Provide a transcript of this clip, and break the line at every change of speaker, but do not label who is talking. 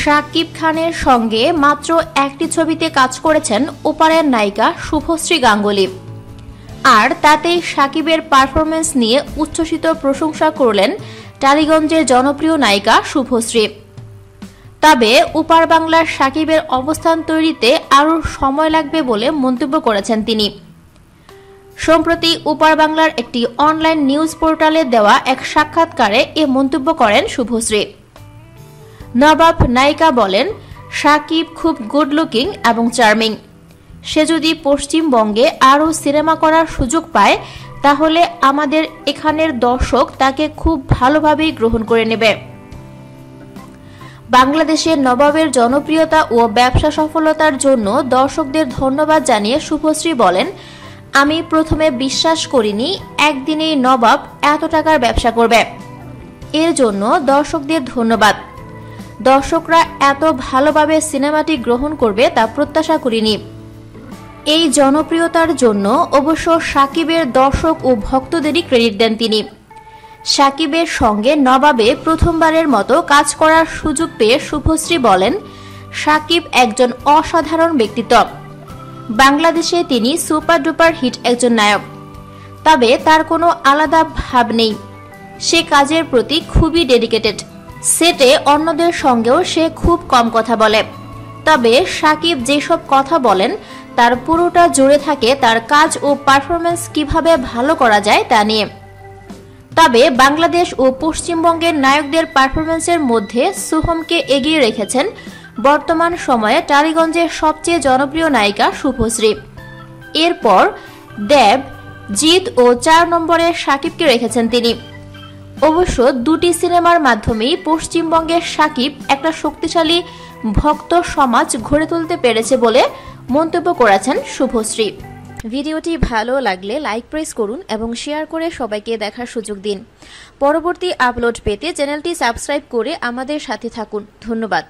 শাকিব খানের সঙ্গে মাত্র একটি ছবিতে কাজ করেছেন ওপারের নায়িকা শুভশ্রী গাঙ্গুলি। আর তাতেই সাকিবের পারফরমেন্স নিয়ে উচ্ছ্বসিত প্রশংসা করলেন টালিগঞ্জের জনপ্রিয় নায়িকা শুভশ্রী। তবে উপার বাংলার সাকিবের অবস্থান তৈরিতে আরও সময় লাগবে বলে মন্তব্য করেছেন তিনি। সম্প্রতি উপার বাংলার একটি অনলাইন নিউজ পোর্টালে দেওয়া এক সাক্ষাৎকারে এ মন্তব্য করেন শুভশ্রী। নবাব নায়িকা বলেন, সাকিব খুব গুড লুকিং এবং চার্মিং সে যদি পশ্চিমবঙ্গে আরও সিনেমা করার সুযোগ পায়, তাহলে আমাদের এখানের দর্শক তাকে খুব ভালোভাবেই গ্রহণ করে নেবে। বাংলাদেশে নবাবের জনপ্রিয়তা ও ব্যবসা সফলতার জন্য দর্শকদের ধন্যবাদ জানিয়ে শুভশ্রী বলেন, আমি প্রথমে বিশ্বাস করিনি একদিনেই নবাব এত টাকার ব্যবসা করবে। এর জন্য দর্শকদের ধন্যবাদ। দর্শকরা এত ভালোভাবে সিনেমাটি গ্রহণ করবে তা প্রত্যাশা করিনি। এই জনপ্রিয়তার জন্য অবশ্য সাকিবের দর্শক ও ভক্তদেরই ক্রেডিট দেন তিনি। সাকিবের সঙ্গে নবাবে প্রথমবারের মতো কাজ করার সুযোগ পেয়ে শুভশ্রী বলেন, সাকিব একজন অসাধারণ ব্যক্তিত্ব। বাংলাদেশে তিনি সুপার ডুপার হিট একজন নায়ক। তবে তার কোনো আলাদা ভাব নেই। সে কাজের প্রতি খুবই ডেডিকেটেড। সেটে অন্যদের সঙ্গেও সে খুব কম কথা বলে। তবে সাকিব যেসব কথা বলেন, তার পুরোটা জুড়ে থাকে তার কাজ ও পারফরমেন্স কীভাবে ভালো করা যায় তা নিয়ে। তবে বাংলাদেশ ও পশ্চিমবঙ্গের নায়কদের পারফরমেন্সের মধ্যে সুহমকে এগিয়ে রেখেছেন বর্তমান সময়ে টালিগঞ্জের সবচেয়ে জনপ্রিয় নায়িকা শুভশ্রী। এরপর দেব, জিৎ ও চার নম্বরে সাকিবকে রেখেছেন তিনি। অবশ্য দুটি সিনেমার মাধ্যমেই পশ্চিমবঙ্গের সাকিব একটা শক্তিশালী ভক্ত সমাজ গড়ে তুলতে পেরেছে বলে মন্তব্য করেছেন শুভশ্রী। ভিডিওটি ভালো লাগলে লাইক প্রেস করুন এবং শেয়ার করে সবাইকে দেখার সুযোগ দিন। পরবর্তী আপলোড পেতে চ্যানেলটি সাবস্ক্রাইব করে আমাদের সাথে থাকুন। ধন্যবাদ।